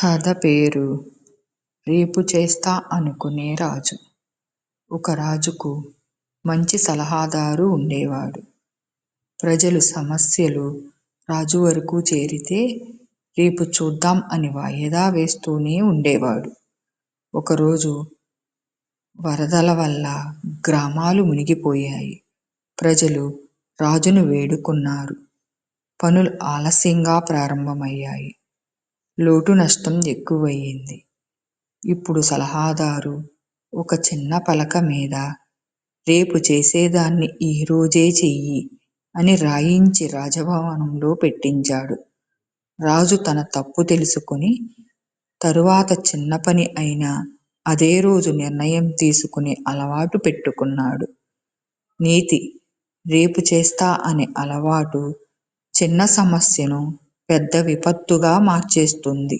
కథ పేరు రేపు చేస్తా అనుకునే రాజు ఒక రాజుకు మంచి సలహాదారు ఉండేవాడు. ప్రజలు సమస్యలు రాజు వరకు చేరితే రేపు చూద్దాం అని వాయిదా వేస్తూనే ఉండేవాడు. ఒకరోజు వరదల వల్ల గ్రామాలు మునిగిపోయాయి. ప్రజలు రాజును వేడుకున్నారు. పనులు ఆలస్యంగా ప్రారంభమయ్యాయి. లోటు నష్టం ఎక్కువయింది. ఇప్పుడు సలహాదారు ఒక చిన్న పలక మీద రేపు చేసేదాన్ని ఈ రోజే చెయ్యి అని రాయించి రాజభవనంలో పెట్టించాడు. రాజు తన తప్పు తెలుసుకుని తరువాత చిన్న పని అయినా అదే రోజు నిర్ణయం తీసుకునే అలవాటు పెట్టుకున్నాడు. నీతి రేపు చేస్తా అనే అలవాటు చిన్న సమస్యను పెద్ద విపత్తుగా మార్చేస్తుంది.